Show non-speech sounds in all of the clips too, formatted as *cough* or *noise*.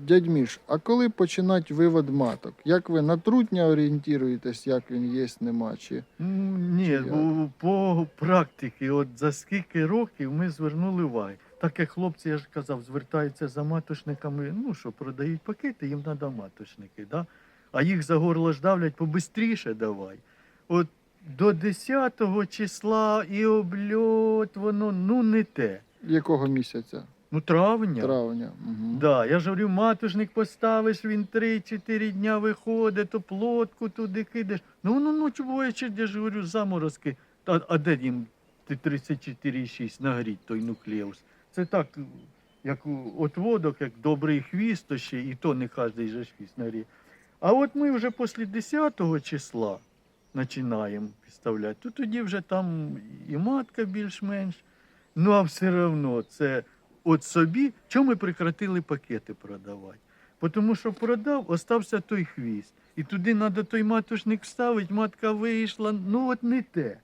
Дядь Міш, а коли починати вивод маток? Як ви на трутня орієнтуєтесь, як він є, нема? Чи... Ну, Ні, як? бо по практиці, от за скільки років ми звернули увагу. Так як хлопці, я ж казав, звертаються за маточниками, ну що продають пакети, їм треба маточники, да? а їх за горло ж давлять побистріше давай. От до 10 числа і обльот, воно ну не те. Якого місяця? Ну, травня. Травня. Угу. Да, я ж говорю, матушник поставиш, він 3-4 дня виходить, то плотку туди кидаєш. Ну ночі буває, чи я ж говорю, заморозки. А, а де їм ти 34,6 нагріть той нуклеус? Це так, як отводок, як добрий хвіст, то ще і то не кожен же хвіст нагріє. А от ми вже після 10 числа починаємо підставляти, то тоді вже там і матка більш-менш. Ну а все одно це от собі, чому ми прекратили пакети продавати? Тому що продав, остався той хвіст. І туди треба той матушник вставити, матка вийшла, ну от не те.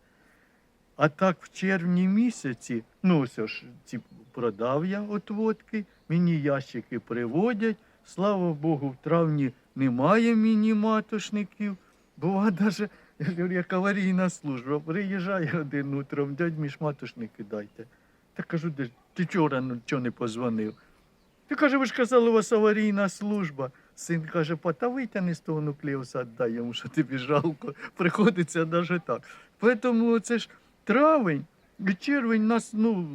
А так в червні місяці, ну ось ж ці продав я отводки, мені ящики приводять. Слава Богу, в травні немає мені матушників. Бува *laughs* говорю, як аварійна служба. Приїжджає один утром, дядь між матушники дайте. Та кажу, де ж ти вчора ну, чого не позвонив? Ти каже, ви ж казали, у вас аварійна служба. Син каже, па, та витягни з того нуклеуса, дай йому, що тобі жалко. Приходиться навіть так. Тому це ж травень і червень нас ну,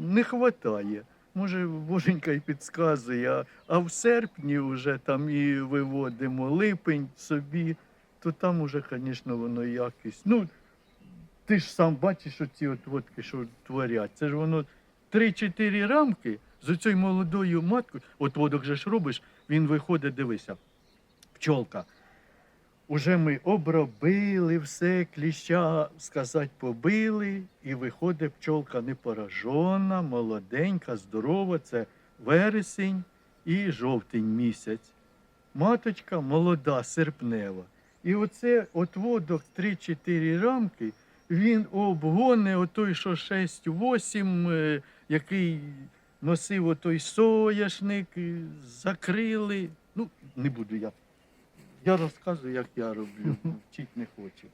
не вистачає. Може, боженька й підказує, а, а в серпні вже там і виводимо липень собі, то там уже, звісно, воно якість. Ну, ти ж сам бачиш оці от водки, що творять. Це ж воно 3-4 рамки з оцією молодою маткою. От водок же ж робиш, він виходить, дивися, пчолка. Уже ми обробили все, кліща, сказать, побили, і виходить пчолка не поражена, молоденька, здорова. Це вересень і жовтень місяць. Маточка молода, серпнева. І оце отводок 3-4 рамки, він обгоне отой, що 6-8, е, який носив отой соняшник, е, закрили. Ну, не буду я. Я розказую, як я роблю, вчити не хочу.